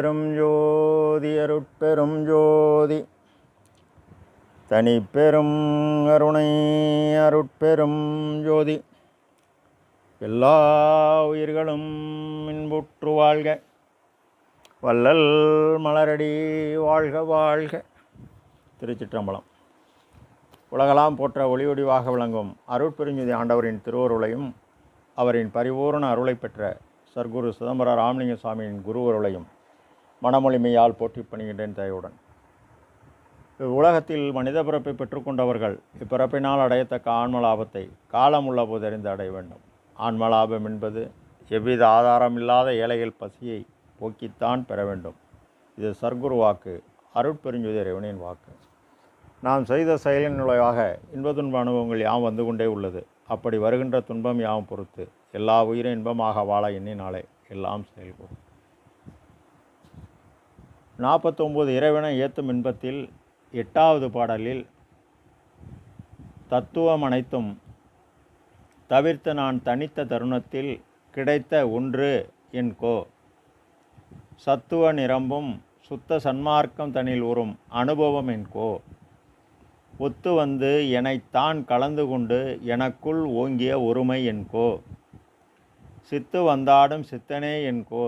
அருட்பெரும் ஜோதி அருட்பெரும் ஜோதி. தனிப்பெரும் அருணை அருட்பெரும் ஜோதி. எல்லா உயிர்களும் இன்புற்று வாழ்க. வள்ளல் மலரடி வாழ்க வாழ்க. திருச்சிற்றம்பலம். உலகலாம் போற்ற ஒளிவடிவாக விளங்கும் அருட்பெருஞ்சுதி ஆண்டவரின் திருவருளையும் அவரின் பரிபூரண அருளை பெற்ற சர்க்குரு சிதம்பர ராமலிங்க சுவாமியின் குருவருளையும் மனமொழிமையால் போட்டி பணிகின்றேன் தயவுடன் இவ்வுலகத்தில் மனித பிறப்பை பெற்றுக்கொண்டவர்கள் இப்பிறப்பினால் அடையத்தக்க ஆன்ம லாபத்தை காலம் உள்ள போது அறிந்து அடைய வேண்டும். ஆன்ம லாபம் என்பது எவ்வித ஆதாரம் இல்லாத ஏழைகள் பசியை போக்கித்தான் பெற வேண்டும். இது சர்க்குரு வாக்கு அருட்பெருஞ்சுதி இறைவனின் வாக்கு. நாம் செய்த செயலின் நுழைவாக இன்ப துன்ப அனுபவங்கள் யாம் வந்து கொண்டே உள்ளது. அப்படி வருகின்ற துன்பம் யாம் பொறுத்து எல்லா உயிரும் இன்பமாக வாழ எண்ணினாலே எல்லாம் செயல்படும். நாற்பத்தொம்போது இறைவனை ஏத்தும் இன்பத்தில் எட்டாவது பாடலில் தத்துவம் அனைத்தும் தவிர்த்து நான் தனித்த தருணத்தில் கிடைத்த ஒன்று என்கோ சத்துவ நிரம்பும் சுத்த சன்மார்க்கம் தனில் உறும் அனுபவம் என்கோ ஒத்து வந்து எனைத்தான் கலந்து கொண்டு எனக்குள் ஓங்கிய ஒருமை என்கோ சித்து வந்தாடும் சித்தனே என்கோ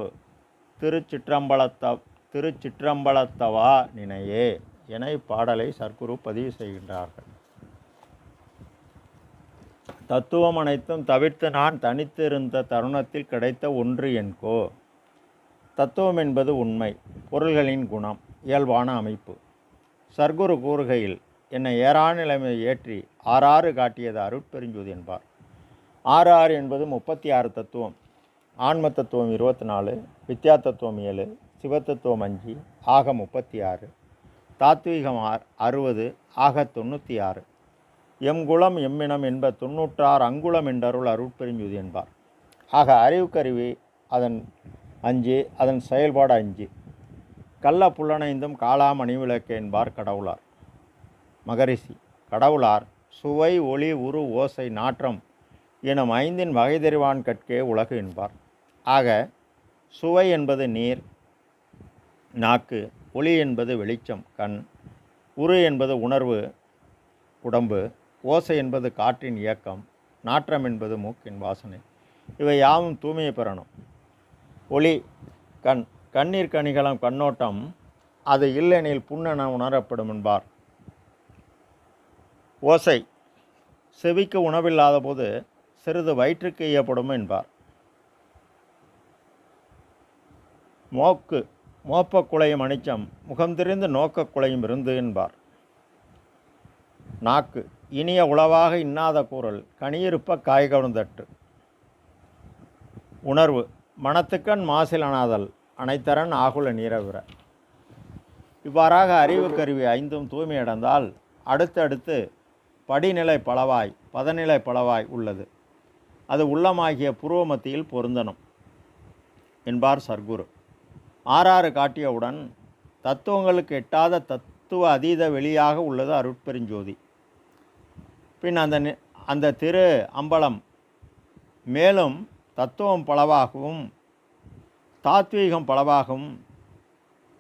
திருச்சிற்றம்பலத்த திருச்சிற்றம்பலத்தவா நினையே என இப்பாடலை சர்க்குரு பதிவு செய்கின்றார்கள். தத்துவம் அனைத்தும் தவிர்த்து நான் தனித்திருந்த தருணத்தில் கிடைத்த ஒன்று என்கோ. தத்துவம் என்பது உண்மை பொருள்களின் குணம் இயல்பான அமைப்பு. சர்க்குரு கூறுகையில் என்னை ஏறான நிலைமையை ஏற்றி ஆறாறு காட்டியது அருட்பெருஞ்சோதி என்பார். ஆறு ஆறு என்பது முப்பத்தி ஆறு தத்துவம் ஆன்ம தத்துவம் இருபத்தி நாலு வித்யா தத்துவம் ஏழு சிவத்தத்துவம் அஞ்சு ஆக முப்பத்தி ஆறு தாத்வீகம் அறுபது ஆக தொண்ணூற்றி ஆறு எம் குலம் எம்மினம் என்ப தொண்ணூற்றாறு அங்குளம் என்றருள் அருட்பெருஞ்சோதி என்பார். ஆக அறிவுக்கருவி அதன் அஞ்சு அதன் செயல்பாடு அஞ்சு. கள்ள புல்லனைந்தும் காளாம் அணிவிளக்கு என்பார் கடவுளார். மகரிஷி கடவுளார் சுவை ஒளி உரு ஓசை நாற்றம் எனும் ஐந்தின் வகை தெரிவான் கற்கே உலகு என்பார். ஆக சுவை என்பது நீர் நாக்கு ஒளி என்பது வெளிச்சம் கண். உரு என்பது உணர்வு உடம்பு. ஓசை என்பது காற்றின் இயக்கம். நாற்றம் என்பது மூக்கின் வாசனை. இவை யாவும் தூய்மையை பெறணும். ஒளி கண். கண்ணீர் கணிகளம் கண்ணோட்டம். அது இல்லைனில் புண்ணென உணரப்படும் என்பார். ஓசை செவிக்கு உணவில்லாத போது சிறிது வயிற்றுக்கு எய்யப்படும் என்பார். மோக்கு மோப்பக் குலையும் அனிச்சம் முகம் தெரிந்து நோக்கக்குலையும் இருந்து என்பார். நாக்கு இனிய உளவாக இன்னாத கூறல் கனியிருப்ப காய்கவர்ந்தட்டு உணர்வு மனத்துக்கண் மாசில் அனாதல் அனைத்தரன் ஆகுல நீரவிர. இவ்வாறாக அறிவு கருவி ஐந்தும் தூய்மையடைந்தால் அடுத்தடுத்து படிநிலை பலவாய் பதநிலை பலவாய் உள்ளது. அது உள்ளமாகிய புருவ மத்தியில் பொருந்தனும் என்பார் சர்க்குரு. ஆறாறு காட்டியவுடன் தத்துவங்களுக்கு எட்டாத தத்துவ அதீத வெளியாக உள்ளது அருட்பெருஞ்சோதி. பின் அந்த அந்த திரு அம்பலம் மேலும் தத்துவம் பலவாகவும் தாத்வீகம் பலவாகவும்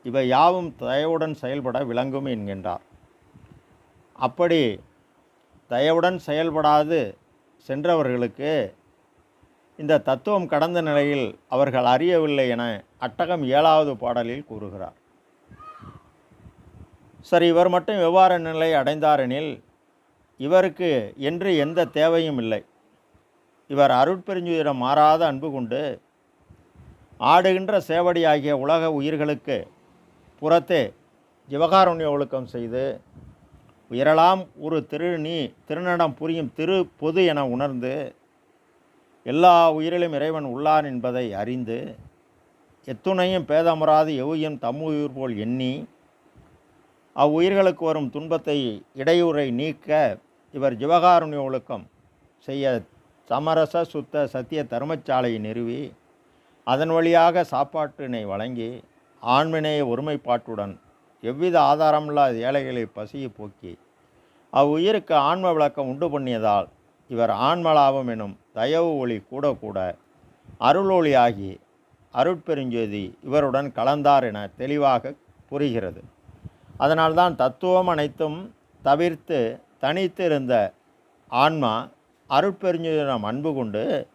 இவை யாவும் தயவுடன் செயல்பட விளங்கும் என்கின்றார். அப்படி தயவுடன் செயல்படாது சென்றவர்களுக்கு இந்த தத்துவம் கடந்த நிலையில் அவர்கள் அறியவில்லை என அட்டகம் ஏழாவது பாடலில் கூறுகிறார். சரி இவர் மட்டும் எவ்வாறு நிலை அடைந்தாரெனில் இவருக்கு என்று எந்த தேவையும் இல்லை. இவர் அருட்பெருஞ்சுயிடம் மாறாத அன்பு கொண்டு ஆடுகின்ற சேவடியாகிய உலக உயிர்களுக்கு புறத்தே ஜிவகாருண்ய ஒழுக்கம் செய்து உயரலாம் ஒரு திரு நீ திருநடம் புரியும் திரு பொது என உணர்ந்து எல்லா உயிரிலும் இறைவன் உள்ளான் என்பதை அறிந்து எத்துணையும் பேதமுறாது எவ்வியும் தம்முயிர் போல் எண்ணி அவ்வுயிர்களுக்கு வரும் துன்பத்தை இடையூறை நீக்க இவர் ஜிவகாருண்ய ஒழுக்கம் செய்ய சமரச சுத்த சத்திய தர்மச்சாலையை நிறுவி அதன் வழியாக சாப்பாட்டினை வழங்கி ஆண்மினைய ஒருமைப்பாட்டுடன் எவ்வித ஆதாரமில்லாத ஏழைகளை பசியை போக்கி அவ்வுயிருக்கு ஆன்ம விளக்கம் உண்டு பண்ணியதால் இவர் ஆன்மலாபம் எனும் தயவு ஒளி கூட கூட அருள் ஆகி அருட்பெருஞ்சோதி இவருடன் கலந்தார் என தெளிவாக புரிகிறது அதனால்தான் தத்துவம் அனைத்தும் தவிர்த்து தனித்து இருந்த ஆன்மா அருட்பெருஞ்சோதியிடம் அன்பு கொண்டு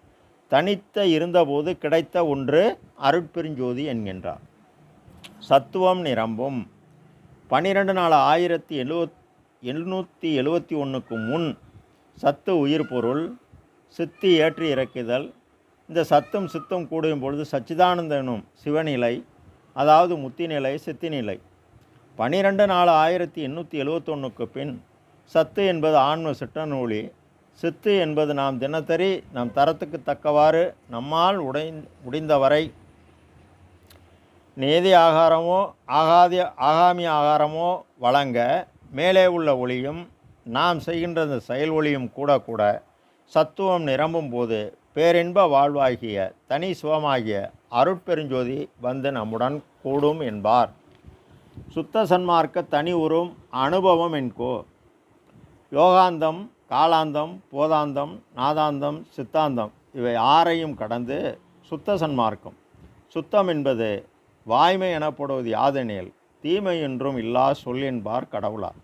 தனித்த இருந்தபோது கிடைத்த ஒன்று அருட்பெருஞ்சோதி என்கின்றார். சத்துவம் நிரம்பும். பன்னிரெண்டு நாலு ஆயிரத்தி எழுவத் எழுநூற்றி எழுவத்தி ஒன்றுக்கு முன் சத்து உயிர் பொருள் சித்தி ஏற்றி இறக்குதல். இந்த சத்தும் சித்தும் கூடும் பொழுது சச்சிதானந்தனும் சிவநிலை அதாவது முத்திநிலை சித்திநிலை. பனிரெண்டு நாலு ஆயிரத்தி எண்ணூற்றி எழுவத்தொன்னுக்கு பின் சத்து என்பது ஆன்ம சிற்றநூலி சித்து என்பது நாம் தினத்தறி நம் தரத்துக்கு தக்கவாறு நம்மால் உடை முடிந்தவரை நேதி ஆகாரமோ ஆகாதிய ஆகாமி ஆகாரமோ வழங்க மேலே உள்ள ஒளியும் நாம் செய்கின்ற இந்த செயல் ஒளியும் கூட கூட சத்துவம் நிரம்பும் போது பேரின்ப வாழ்வாகிய தனி சுகமாகிய அருட்பெருஞ்சோதி வந்து நம்முடன் கூடும் என்பார். சுத்த சன்மார்க்க தனி உறும் அனுபவம் என்கோ. யோகாந்தம் காலாந்தம் போதாந்தம் நாதாந்தம் சித்தாந்தம் இவை ஆறையும் கடந்து சுத்த சன்மார்க்கம். சுத்தம் என்பது வாய்மை எனப்படுவது யாதெனில் தீமை என்றும் இல்லா சொல் என்பார் கடவுளார்.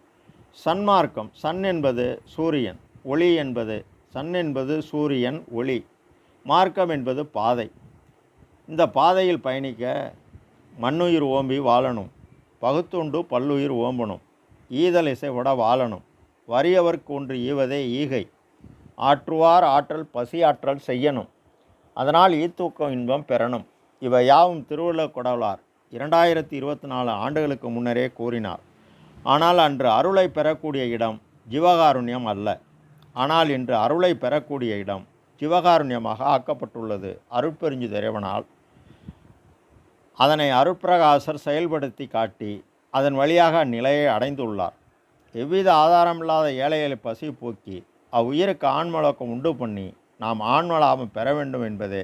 சன்மார்க்கம் சன் என்பது சூரியன் ஒளி என்பது சன் என்பது சூரியன் ஒளி. மார்க்கம் என்பது பாதை. இந்த பாதையில் பயணிக்க மண்ணுயிர் ஓம்பி வாழணும். பகுத்துண்டு பல்லுயிர் ஓம்பணும். ஈதல் இசைவிட வாழணும். வறியவர்க்கு ஒன்று ஈவதே ஈகை. ஆற்றுவார் ஆற்றல் பசி ஆற்றல் செய்யணும். அதனால் ஈத்தூக்கம் இன்பம் பெறணும். இவை யாவும் திருவள்ளுவர் கொடவுளார் இரண்டாயிரத்தி இருபத்தி நாலு ஆண்டுகளுக்கு முன்னரே கூறினார். ஆனால் அன்று அருளை பெறக்கூடிய இடம் ஜீவகாருண்யம் அல்ல. ஆனால் இன்று அருளை பெறக்கூடிய இடம் சிவகாருண்யமாக ஆக்கப்பட்டுள்ளது. அருட்பெருஞ்சு இறைவனால். அதனை அருட்பிரகாசர் செயல்படுத்தி காட்டி அதன் வழியாக அந்நிலையை அடைந்துள்ளார். எவ்வித ஆதாரமில்லாத ஏழைகளை பசி போக்கி அவ்வுயிருக்கு ஆண்மலக்கம் உண்டு பண்ணி நாம் ஆண்மலாபம் பெற வேண்டும் என்பதே.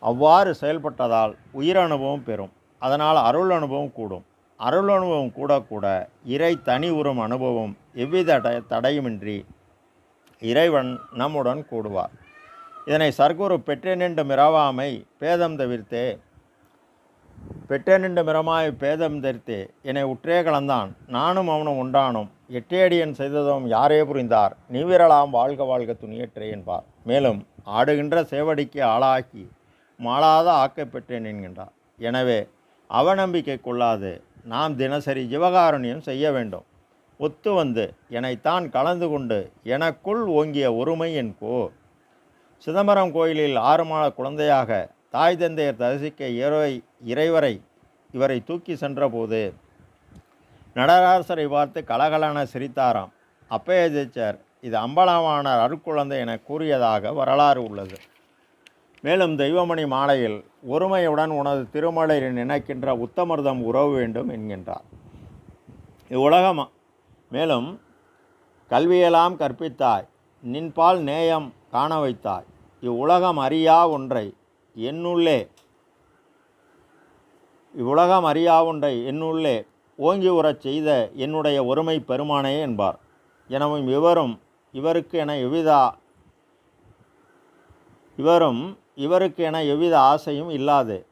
அவ்வாறு செயல்பட்டதால் உயிர் அனுபவம் பெறும். அதனால் அருள் அனுபவம் கூடும். அருள் அனுபவம் கூட கூட இறை தனி உறும் அனுபவம் எவ்வித தடையுமின்றி இறைவன் நம்முடன் கூடுவார். இதனை சர்க்குரு பெற்றெனின்று மிரவாமை பேதம் தவிர்த்தே பெற்றெனின்று மிரமாய் பேதம் தரித்தே என்னை உற்றே கலந்தான். நானும் அவனும் உண்டானும். எட்டேடியன் செய்ததும் யாரே புரிந்தார்? நீவிரலாம் வாழ்க வாழ்க துணியற்றே என்பார். மேலும் ஆடுகின்ற சேவடிக்கு ஆளாக்கி மாளாத ஆக்கை பெற்றேன் என்கின்றார். எனவே அவநம்பிக்கை கொள்ளாது. நாம் தினசரி ஜீவகாருண்யம் செய்ய வேண்டும். ஒத்து வந்து என்னைத்தான் கலந்து கொண்டு எனக்குள் ஓங்கிய ஒருமை என் கோ. சிதம்பரம் கோயிலில் ஆறு மாத குழந்தையாக தாய் தந்தையர் தரிசிக்க இறை இறைவரை இவரை தூக்கி சென்றபோது நடராசரை பார்த்து கலகலன சிரித்தாராம். அப்பைய இது அம்பலமான அருக்குழந்தை என கூறியதாக வரலாறு உள்ளது. மேலும் தெய்வமணி மாலையில் ஒருமையுடன் உனது திருமலையில் நினைக்கின்ற உத்தமர்தம் உறவு வேண்டும் என்கின்றார். இவ்வுலகம் மேலும் கல்வியெல்லாம் கற்பித்தாய் நின்பால் நேயம் காண வைத்தாய் இவ்வுலகம் அறியா ஒன்றை என்னுள்ளே இவ்வுலகம் அறியா ஒன்றை என்னுள்ளே ஓங்கி உறச் செய்த என்னுடைய ஒருமை பெருமானே என்பார். எனவும் இவரும் இவருக்கு என எவ்விதா இவரும் இவருக்கு என எவ்வித ஆசையும் இல்லாது.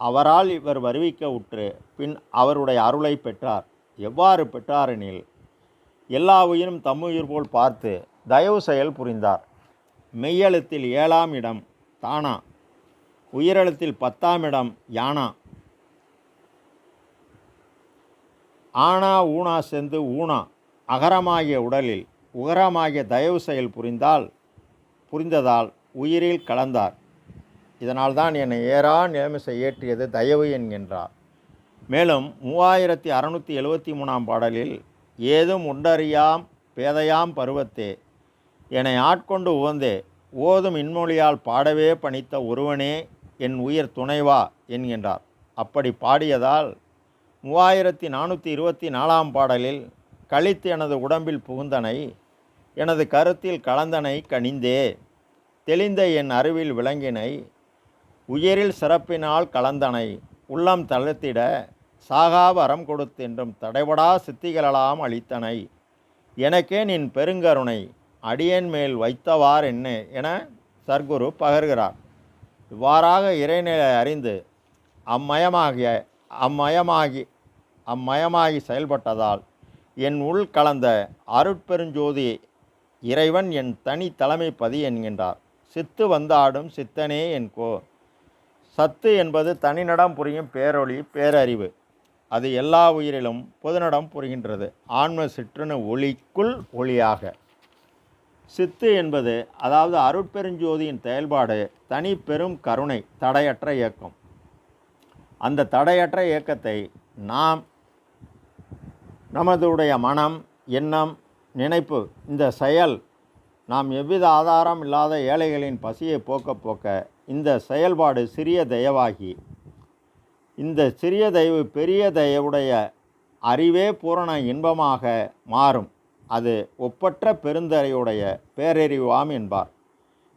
அவரால் இவர் வருவிக்க உற்று பின் அவருடைய அருளை பெற்றார். எவ்வாறு பெற்றாரெனில் எல்லா உயிரும் தம்முயிர் போல் பார்த்து தயவு செயல் புரிந்தார். மெய்யெழுத்தில் ஏழாம் இடம் தானா? உயிரெழுத்தில் பத்தாம் இடம் யானா? ஆனா ஊனா செந்து ஊனா? அகரமாகிய உடலில் உகரமாகிய தயவு செயல் புரிந்தால் புரிந்ததால் உயிரில் கலந்தார். இதனால்தான் என்னை ஏறா நிலைமை செய்யற்றியது தயவு என்கின்றார். மேலும் மூவாயிரத்தி அறநூற்றி எழுவத்தி மூணாம் பாடலில் ஏதும் உண்டறியாம் பேதையாம் பருவத்தே என்னை ஆட்கொண்டு உவந்தே ஓதும் இன்மொழியால் பாடவே பணித்த ஒருவனே என் உயிர் துணைவா என்கின்றார். அப்படி பாடியதால் மூவாயிரத்தி நானூற்றி இருபத்தி நாலாம் பாடலில் கழித்து எனது உடம்பில் புகுந்தனை எனது கருத்தில் கலந்தனை கனிந்தே தெளிந்த என் அறிவில் விளங்கினை உயிரில் சிறப்பினால் கலந்தனை உள்ளம் தளர்த்திட சாகாவரம் கொடுத்தென்றும் தடைபடா சித்திகளெல்லாம் அளித்தனை. எனக்கே நின் பெருங்கருணை அடியன் மேல் வைத்தவார் என்ன என சர்க்குரு பகர்கிறார். இவ்வாறாக இறைநிலை அறிந்து அம்மயமாகிய அம்மயமாகி அம்மயமாகி செயல்பட்டதால் என் உள் கலந்த அருட்பெருஞ்சோதி இறைவன் என் தனி தலைமை பதி என்கின்றார். சித்து வந்தாடும் சித்தனே என்கோ. சத்து என்பது தனிநடம் புரியும் பேரொளி பேரறிவு. அது எல்லா உயிரிலும் பொதுநடம் புரிகின்றது. ஆன்ம சிற்றணு ஒளிக்குள் ஒளியாக. சித்து என்பது அதாவது அருட்பெருஞ்சோதியின் செயல்பாடு தனி பெரும் கருணை தடையற்ற இயக்கம். அந்த தடையற்ற இயக்கத்தை நாம் நமதுடைய மனம் எண்ணம் நினைப்பு இந்த செயல் நாம் எவ்வித ஆதாரம் இல்லாத ஏழைகளின் பசியை போக்க போக்க இந்த செயல்பாடு சிறிய தயவாகி இந்த சிறிய தயவு பெரிய தயவுடைய அறிவே பூரண இன்பமாக மாறும். அது ஒப்பற்ற பெருந்தரையுடைய பேரறிவாம் என்பார்.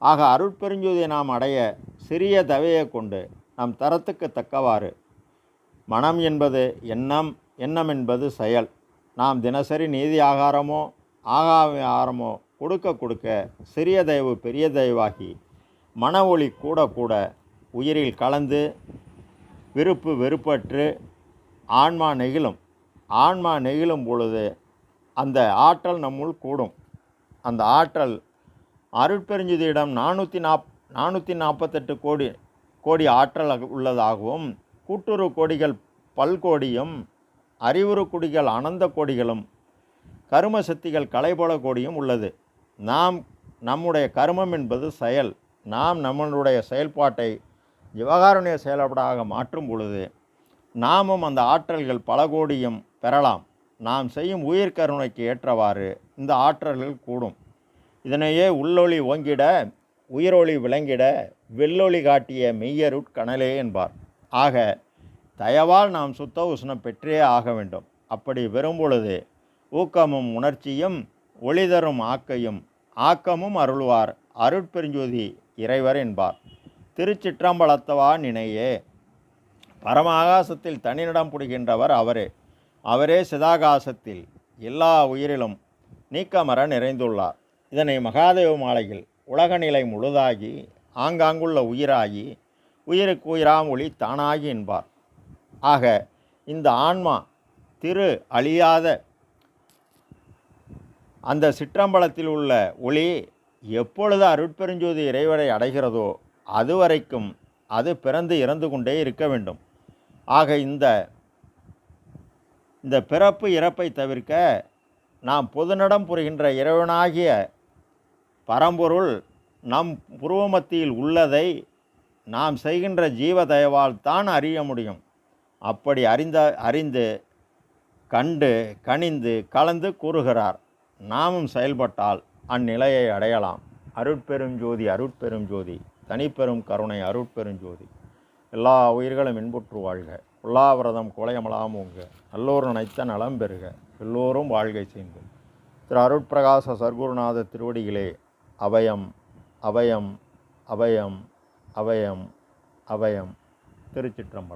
ஆக அருட்பெருஞ்சோதியை நாம் அடைய சிறிய தவையை கொண்டு நம் தரத்துக்கு தக்கவாறு. மனம் என்பது எண்ணம் எண்ணம் என்பது செயல். நாம் தினசரி நீதி ஆகாரமோ ஆகாரமோ கொடுக்க கொடுக்க சிறிய தயவு பெரிய தயவாகி மன ஒளி கூட கூட உயிரில் கலந்து விருப்பு வெறுப்பற்று ஆன்மா நெகிழும். ஆன்மா நெகிழும் பொழுது அந்த ஆற்றல் நம்முள் கூடும். அந்த ஆற்றல் அருட்பெருஞ்சுதியிடம் நானூற்றி நாப் நானூற்றி நாற்பத்தெட்டு கோடி கோடி ஆற்றல் உள்ளதாகவும் கூட்டுறவு கோடிகள் பல்கோடியும் அறிவுறு கொடிகள் அனந்த கோடிகளும் கரும சக்திகள் கலைபோல கோடியும் உள்ளது. நாம் நம்முடைய கர்மம் என்பது செயல். நாம் நம்மளுடைய செயல்பாட்டை ஜிவகாருண்ய செயல்பாடாக மாற்றும் பொழுது நாமும் அந்த ஆற்றல்கள் பல கோடியும் பெறலாம். நாம் செய்யும் உயிர் கருணைக்கு ஏற்றவாறு இந்த ஆற்றல்கள் கூடும். இதனையே உள்ளொளி ஓங்கிட உயிரொளி விளங்கிட வெள்ளொளி காட்டிய மெய்யருட்கணலே என்பார். ஆக தயவால் நாம் சுத்த உஷ்ணம் பெற்றே ஆக வேண்டும். அப்படி வரும்பொழுது ஊக்கமும் உணர்ச்சியும் ஒளிதரும் ஆக்கையும் ஆக்கமும் அருள்வார் அருட்பெருஞ்சோதி இறைவர் என்பார். திருச்சிற்றம்பலத்தவா நினையே. பரமாகாசத்தில் தனியிடம் புடுகின்றவர் அவரே. அவரே சிதாகாசத்தில் எல்லா உயிரிலும் நீக்கமர நிறைந்துள்ளார். இதனை மகாதேவ மாலையில் உலகநிலை முழுதாகி ஆங்காங்குள்ள உயிராகி உயிருக்கு உயிராம் ஒளி தானாகி என்பார். ஆக இந்த ஆன்மா திரு அழியாத அந்த சிற்றம்பலத்தில் உள்ள ஒளி எப்பொழுது அருட்பெருஞ்சோதி இறைவரை அடைகிறதோ அதுவரைக்கும் அது பிறந்து இறந்து கொண்டே இருக்க வேண்டும். ஆக இந்த இந்த பிறப்பு இறப்பை தவிர்க்க நாம் பொதுநடம் புரிகின்ற இறைவனாகிய பரம்பொருள் நம் புருவமத்தியில் உள்ளதை நாம் செய்கின்ற ஜீவ தயவால் தான் அறிய முடியும். அப்படி அறிந்த அறிந்து கண்டு கனிந்து கலந்து கூறுகிறார். நாமும் செயல்பட்டால் அந்நிலையை அடையலாம். அருட்பெரும் ஜோதி அருட்பெரும் ஜோதி தனிப்பெரும் கருணை அருட்பெரும் ஜோதி. எல்லா உயிர்களும் இன்புற்று வாழ்க. உல்லாவிரதம் குலையமலாம் உங்க நல்லோர் நினைத்த நலம் பெறுக எல்லோரும் வாழ்கை செய்து திரு அருட்பிரகாச சர்க்குருநாத திருவடிகளே அபயம் அபயம் அபயம் அபயம் அபயம். திருச்சிற்றம்பலம்.